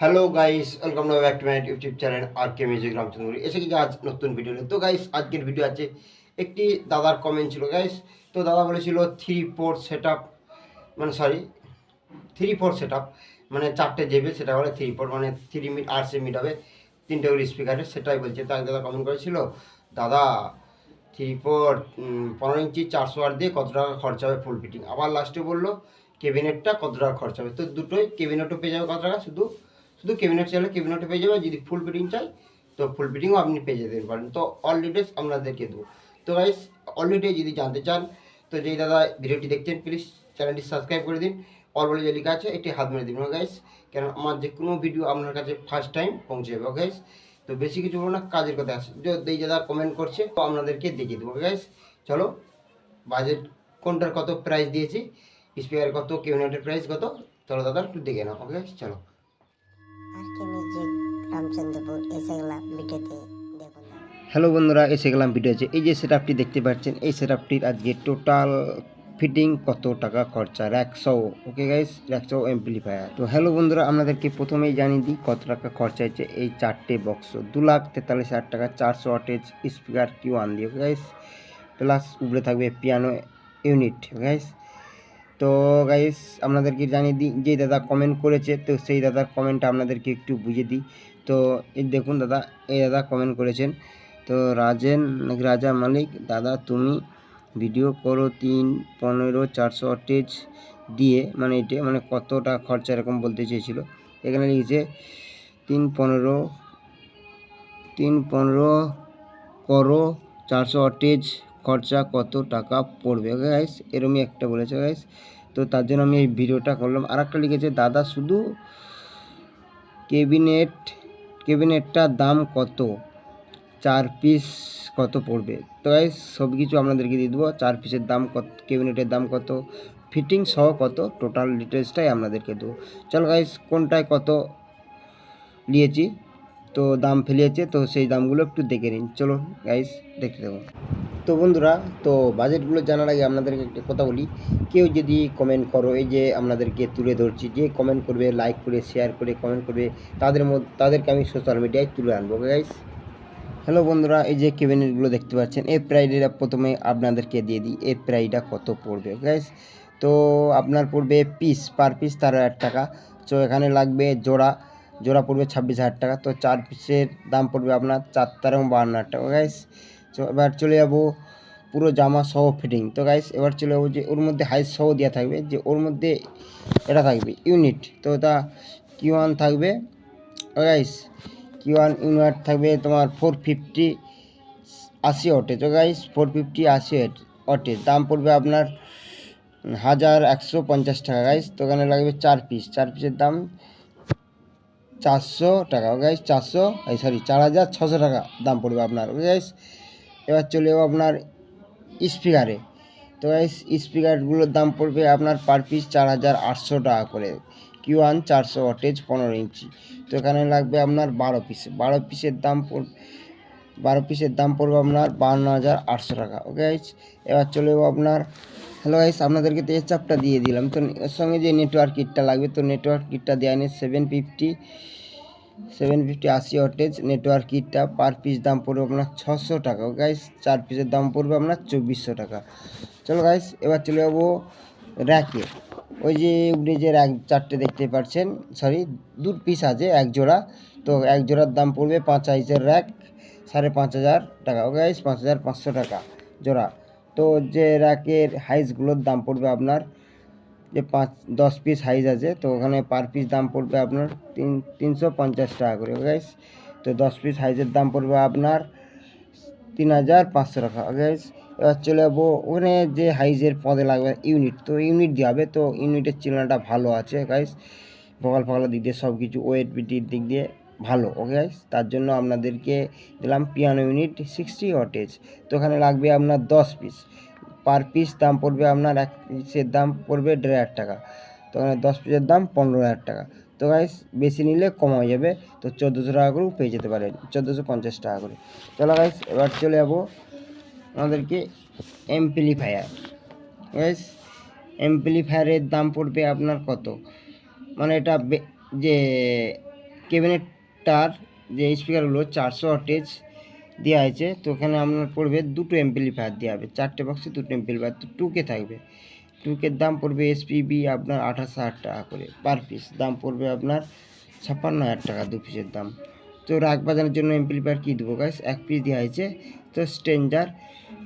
Hello guys welcome to back to my YouTube channel R K music Ramchandra এসে গেছে আজ নতুন video তো গাইস আজকের ভিডিও আছে একটি দাদার কমেন্ট ছিল গাইস তো, দাদা বলেছিল থ্রি ফোর সেট মানে সরি থ্রি ফোর সেট মানে চারটে জেবে সেটা বলে থ্রি ফোর মানে থ্রি মিট আটশো মিট হবে, তিনটে করে স্পিকারে সেটাই বলছে। তাই দাদা কমেন্ট করেছিল, দাদা থ্রি ফোর পনেরো ইঞ্চি চারশো আট দিয়ে কত টাকা খরচা হবে ফুল ফিটিং আবার লাস্টে বলল কেবিনেটটা কত টাকা খরচা হবে? তো, দুটোই কেবিনেটও পেয়ে যাবে কত টাকা? শুধু শুধু কেবিনেট চাইলে কেবিনেটও পেয়ে যাবে, যদি ফুল ফিটিং চাই, তো ফুল ফিটিংও আপনি পেয়ে যেতে পারেন। তো অল ডিটেলস আপনাদেরকে দেবো। তো গাইস অলরেডি যদি জানতে চান, তো যেই দাদা ভিডিওটি দেখছেন প্লিজ চ্যানেলটি সাবস্ক্রাইব করে দিন। অল বলে যে লেখা আছে এটি হাত মেরে দিন গাইস কেন আমার যে কোনো ভিডিও আপনার কাছে ফার্স্ট টাইম পৌঁছে যাবে গাইস তো বেশি কিছু বলব না, কাজের কথা আছে। যদি দাদা কমেন্ট করছে, তো আপনাদেরকে দেখিয়ে দেবো গাইস চলো বাজেট কোনটার কত প্রাইস দিয়েছি স্পিকার কত কেবিনেটের প্রাইস কত, চলো দাদা একটু দেখে নাও ওকে চলো। রামচন্দ্রপুর এসে গেলাম ভিডিওতে হ্যালো বন্ধুরা এসে গেলাম ভিডিওতে এই যে সেটআপটি দেখতে পাচ্ছেন, এই সেটআপটির আজকে টোটাল ফিটিং কত টাকা খরচা? র্যাকশো ওকে গাইস র্যাকশো এমপ্লিফায়ার তো হ্যালো বন্ধুরা, আপনাদেরকে প্রথমেই জানিয়ে দিই কত টাকা খরচা হয়েছে এই চারটে বক্স দু লাখ তেতাল্লিশ হাজার টাকা, চারশো ওয়াটেজ স্পিকার কিউ আন দিয়ে গাইস প্লাস উপরে থাকবে পিয়ানো ইউনিট গাইস তো গাইস আপনাদেরকে জানিয়ে দিই যে দাদা কমেন্ট করেছে, তো সেই দাদার কমেন্টটা আপনাদেরকে একটু বুঝিয়ে দিই। তো দেখুন দাদা, এই দাদা কমেন্ট করেছেন। তো রাজেন, রাজা মালিক, দাদা তুমি ভিডিও করো তিন, পনেরো, চারশো অটেজ দিয়ে মানে এটা মানে কতটা খরচা এরকম বলতে চেয়েছিল। এখানে লিখেছে, তিন, পনেরো তিন, পনেরো করো, চারশো অটেজ খরচা কত টাকা পড়বে। গাইস এরমই একটা বলেছে গাইস তো তার জন্য আমি এই ভিডিওটা করলাম। আর একটা লিখেছে, দাদা শুধু কেবিনেট কেবিনেটটার দাম কত? চার পিস কত পড়বে? তো গাইস সব কিছু আপনাদেরকে দিয়ে দেবো। চার পিসের দাম কত, কেবিনেটের দাম কত ফিটিং সহ কত টোটাল ডিটেলসটাই আপনাদেরকে দেবো। চলো গাইস কোনটায় কত নিয়েছি? তো দাম ফেলিয়েছে তো সেই দামগুলো একটু দেখে নিন। চলো গাইস দেখতে দেবো তো বন্ধুরা, তো বাজেটগুলো জানার আগে আপনাদেরকে একটা কথা বলি। কেউ যদি কমেন্ট করো, এই যে আপনাদেরকে তুলে ধরছি, যে কমেন্ট করবে লাইক করে শেয়ার করে কমেন্ট করবে, তাদের মধ্যে, তাদেরকে আমি সোশ্যাল মিডিয়ায় তুলে আনব গাইস হ্যালো বন্ধুরা, এই যে কেবিনেটগুলো দেখতে পাচ্ছেন, এই প্রাইডটা প্রথমে আপনাদেরকে দিয়ে দিই, এই প্রাইডটা কত পড়বে গাইস তো আপনার পড়বে পিস পার পিস তেরো হাজার টাকা। তো এখানে লাগবে জোড়া জোড়া পড়বে ছাব্বিশ হাজার টাকা। তো চার পিসের দাম পড়বে আপনার চার তেরো বাহান্ন হাজার টাকা গাইস এবার চলে যাব পুরো জামা সহ ফিটিং তো গাইস এবার চলে যাব যে ওর মধ্যে হাইস সহ দেওয়া থাকবে, যে ওর মধ্যে এটা থাকবে ইউনিট তো ওটা কিউ ওয়ান থাকবে। গাইস কিউ ওয়ান ইউনিট থাকবে তোমার ফোর ফিফটি আশি অটে তো গাইস ফোর ফিফটি আশি অটে দাম পড়বে আপনার হাজার একশো পঞ্চাশ টাকা। গাইস তো ওখানে লাগবে চার পিস চার পিসের দাম চারশো টাকা। গাইস চারশো সরি চার হাজার ছশো টাকা দাম পড়বে আপনার। গাইস এবার চলে যাব আপনার স্পিকারে। তো গাইস স্পিকারগুলোর দাম পড়বে আপনার পার পিস চার হাজার আটশো টাকা করে। কিউ ওয়ান চারশো ওয়াটেজ পনেরো ইঞ্চি। তো এখানে লাগবে আপনার বারো পিস বারো পিসের দাম পড়বে বারো পিসের দাম পড়বে আপনার বান্ন হাজার আটশো টাকা। ওকে গাইস এবার চলে যাব আপনার হ্যালো গাইস আপনাদেরকে তো এই চাপটা দিয়ে দিলাম। তো এর সঙ্গে যে নেটওয়ার্ক কিটটা লাগবে, তো নেটওয়ার্ক কিটটা দেওয়া সেভেন ফিফটি সেভেন ফিফটি আশি অটেজ নেটওয়ার্ক কিটটা পার পিস দাম পড়বে আপনার ছশো টাকা। গাইস চার পিসের দাম পড়বে আপনার চব্বিশশো টাকা। চলো গাইস এবার চলে যাব র্যাকে ওই যে উপরে যে র্যাক চারটে দেখতে পাচ্ছেন সরি দু পিস আছে, এক জোড়া। তো এক জোড়ার দাম পড়বে পাঁচ সাইজের র্যাক সাড়ে পাঁচ হাজার টাকা। ও গাইস পাঁচ হাজার পাঁচশো টাকা জোড়া। তো যে র্যাকের হাইসগুলোর দাম পড়বে আপনার যে পাঁচ, দশ পিস হাইজ আছে, তো ওখানে পার পিস দাম পড়বে আপনার তিন, তিনশো পঞ্চাশ টাকা করে গাইস তো দশ পিস হাইজের দাম পড়বে আপনার তিন হাজার পাঁচশো টাকা গাইস এবার চলে যাব, ওখানে যে হাইজের পদে লাগবে ইউনিট তো ইউনিট দেওয়া হবে, তো ইউনিটের চিলনাটা ভালো আছে গাইস ভোকাল ফোকালের দিক দিয়ে সব কিছু ওয়েট বিটির দিক দিয়ে ভালো ওকে গাইস তার জন্য আপনাদেরকে দিলাম পিয়ানো ইউনিট সিক্সটি ওয়াটেজ তো ওখানে লাগবে আপনার দশ পিস পার পিস দাম পড়বে আপনার এক পিসের দাম পড়বে দেড় হাজার টাকা। তো দশ পিসের দাম পনেরো হাজার টাকা। তো গাইস বেশি নিলে কম হয়ে যাবে। তো চোদ্দোশো টাকা করেও পেয়ে যেতে পারেন। চোদ্দোশো পঞ্চাশ টাকা করে। চলো গাইস এবার চলে যাব আমাদেরকে এমপ্লিফায়ার গাইস এমপ্লিফায়ারের দাম পড়বে আপনার কত? মানে এটা যে ক্যাবিনেটটার যে স্পিকারগুলো চারশো অটেজ দেওয়া হয়েছে। তো ওখানে আপনার পড়বে দুটো এমপ্লিফায়ার দেওয়া হবে। চারটে বক্সে দুটো এমপ্লিফায়ার তো টুকে থাকবে। টুকের দাম পড়বে এসপিবি আপনার আঠাশ হাজার টাকা করে পার পিস দাম পড়বে আপনার ছাপ্পান্ন হাজার টাকা দু পিসের দাম। তো রাগ বাজানোর জন্য এমপ্লিফায়ার কী দেবো গাইস এক পিস দেওয়া হয়েছে। তো stranger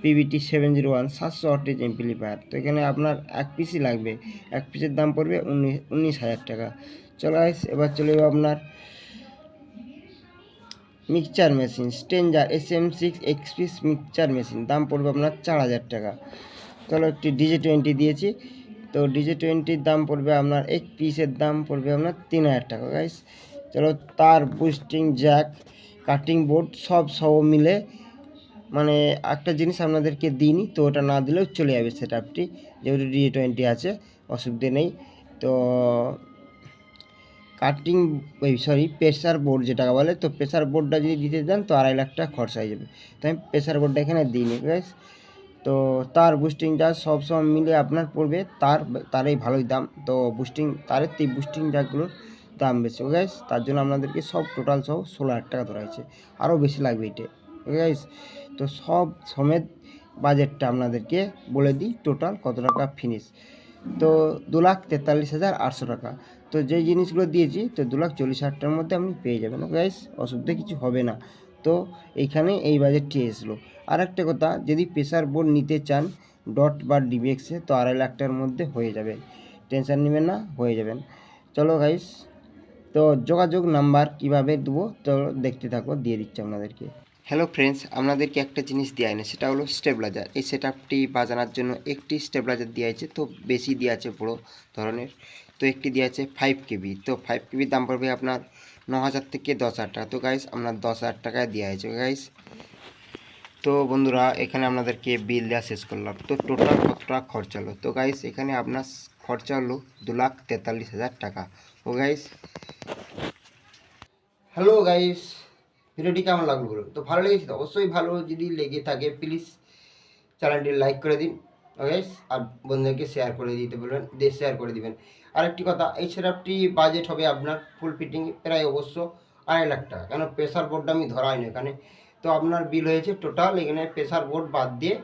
PBT seven zero one সাতশো অটেজ এমপ্লিফায়ার তো এখানে আপনার এক পিসই লাগবে। এক পিসের দাম পড়বে উনিশ হাজার টাকা। চলো এবার চলে যাব আপনার mixture machine stranger S M six এক্সপিস mixture machine, দাম পড়বে আপনার চার হাজার টাকা। চলো একটি ডিজে টোয়েন্টি দিয়েছি। তো ডিজে টোয়েন্টির দাম পড়বে আপনার এক পিসের দাম পড়বে আপনার তিন হাজার টাকা গাইস চলো তার বুস্টিং জ্যাক কাটিং বোর্ড সব সব মিলে মানে একটা জিনিস আপনাদেরকে দিইনি, তো ওটা না দিলেও চলে যাবে সেট আপটি যেহেতু ডিজে টোয়েন্টি আছে, অসুবিধে নেই। তো কাটিং, ওই সরি প্রেসার বোর্ড যেটা বলে, তো প্রেসার বোর্ডটা যদি দিতে দেন তো আড়াই লাখ টাকা খরচা হয়ে যাবে। তো আমি প্রেসার বোর্ডটা এখানে দিইনি গাইস তো তার বুস্টিং জার সব সময় মিলে আপনার পড়বে, তার, তারই ভালোই দাম। তো বুস্টিং তারের তো বুস্টিং জারগুলোর দাম বেশি ওকে গাইস তার জন্য আপনাদেরকে সব টোটাল সহ ষোলো হাজার টাকা ধরা হয়েছে। আরও বেশি লাগবে এটা গাইস তো সব সমেত বাজেটটা আপনাদেরকে বলে দিই টোটাল কত টাকা ফিনিশ তো দু লাখ তেতাল্লিশ হাজার আটশো টাকা। তো যেই জিনিসগুলো দিয়েছি, তো দু লাখ চল্লিশ হাজার টাকার মধ্যে আপনি পেয়ে যাবেন। গাইস অসুবিধা কিছু হবে না। তো এইখানে এই বাজেটটি এসলো। আর একটা কথা, যদি প্রেসার বোর্ড নিতে চান ডট বা ডিবিএক্সে তো আড়াই লাখ টাকার মধ্যে হয়ে যাবে। টেনশন নেবেন না, হয়ে যাবেন। চলো গাইস তো যোগাযোগ নাম্বার কীভাবে দেবো, তো দেখতে থাকো, দিয়ে দিচ্ছি আপনাদেরকে। হ্যালো ফ্রেন্ডস আপনাদেরকে একটা জিনিস দেওয়া হয়নি সেটা হলো স্টেবিলাইজার এই সেট বাজানোর জন্য একটি স্টেবিলাইজার দেওয়া আছে, তো বেশি দেওয়া আছে বড়ো ধরনের। তো একটি দেওয়া আছে ফাইভ কেবি তো ফাইভ কেবির দাম পড়বে আপনার ন হাজার থেকে দশ হাজার টাকা। তো গাইস আপনার দশ হাজার টাকায় দেওয়া হয়েছে গাইস তো বন্ধুরা, এখানে আপনাদেরকে বিল দেওয়া শেষ করলাম। তো টোটাল কত টাকা খরচা হলো? তো গাইস এখানে আপনার খরচা হলো দু লাখ তেতাল্লিশ হাজার টাকা। ও গাইস হ্যালো গাইস ভিডিওটি কেমন লাগল বলুন? তো ভালো লেগেছে তো অবশ্যই ভালো যদি লেগে থাকে প্লিজ চ্যানেলটি লাইক করে দিন ওকে আর বন্ধুদেরকে শেয়ার করে দিতে বলবেন দিয়ে শেয়ার করে দিবেন। আরেকটি কথা এই সেটআপটি বাজেট হবে আপনার ফুল ফিটিং প্রায় অবশ্য আড়াই লাখ টাকা, কেন প্রেসার বোর্ডটা আমি ধরাই না এখানে। তো আপনার বিল হয়েছে টোটাল এখানে প্রেসার বোর্ড বাদ দিয়ে,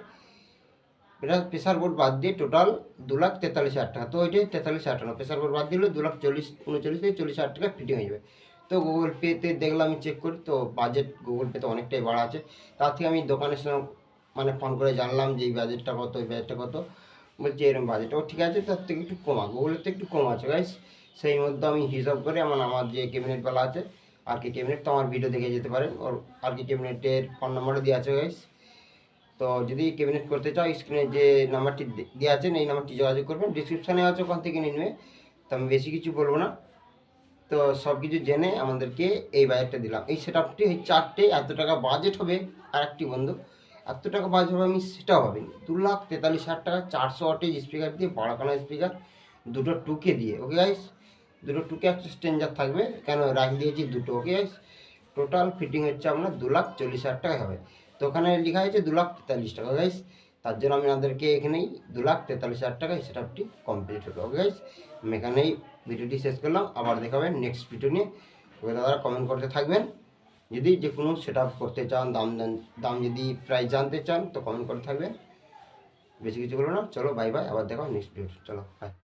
এটা প্রেসার বোর্ড বাদ দিয়ে টোটাল দু লাখ তেতাল্লিশ হাজার টাকা। তো ওইটাই তেতাল্লিশ হাজার টাকা। প্রেসার বোর্ড বাদ দিলে দু লাখ চল্লিশ, উনচল্লিশ থেকে চল্লিশ হাজার টাকা ফিটিং হয়ে যাবে। তো গুগল পেতে দেখলাম, আমি চেক করি, তো বাজেট গুগল পেতে অনেকটাই বাড়া আছে। তার থেকে আমি দোকানের সঙ্গে মানে ফোন করে জানলাম যে এই বাজেটটা কত, এই বাজেটটা কত। বলছি এরকম বাজেট ও ঠিক আছে, তার থেকে একটু কমা গুগলের থেকে একটু কম আছে গাইস সেই মধ্যে আমি হিসাব করে আমার আমার যে ক্যাবিনেটওয়ালা আছে, আর কি ক্যাবিনেট তো আমার ভিডিও দেখে যেতে পারেন ওর আর কি ক্যাবিনেটের ফোন নাম্বারও দেওয়া আছে গাইস তো যদি ক্যাবিনেট করতে চাও স্ক্রিনে যে নাম্বারটি দেওয়া আছে, এই নাম্বারটি যোগাযোগ করবেন। ডিসক্রিপশানে আছে, ওখান থেকে নিয়ে নেবে। তো আমি বেশি কিছু বলব না। তো সব কিছু জেনে আমাদেরকে এই বাজেটটা দিলাম। এই সেট আপটি ওই চারটে, এত টাকা বাজেট হবে আর একটি বন্ধু। এত টাকা বাজেট হবে আমি সেটাও ভাবিনি। দু লাখ তেতাল্লিশ হাজার টাকা চারশো অটেজ স্পিকার দিয়ে বাড়াকানা স্পিকার দুটো টুকে দিয়ে ওকে গাইস দুটো টুকে একটা স্ট্রেঞ্জার থাকবে, কেন রাখ দিয়েছি দুটো ওকে গাইস টোটাল ফিটিং হচ্ছে আপনার দু লাখ চল্লিশ হাজার টাকা হবে। তো ওখানে লেখা হয়েছে দু লাখ তেতাল্লিশ টাকা গাইস তার জন্য আমি আপনাদেরকে এখানেই দু লাখ তেতাল্লিশ হাজার টাকায় সেট আপটি কমপ্লিট হলো ওকে গাইজ আমি এখানেই ভিডিওটি শেষ করলাম। আবার দেখাবেন নেক্সট ভিডিও নিয়ে। ওকে দাদারা কমেন্ট করতে থাকবেন। যদি যে কোনো সেট করতে চান, দাম দাম যদি প্রাইস জানতে চান, তো কমেন্ট করে থাকবেন। বেশি কিছু বলো না। চলো বাই বাই আবার দেখো নেক্সট ভিডিও চলো বাই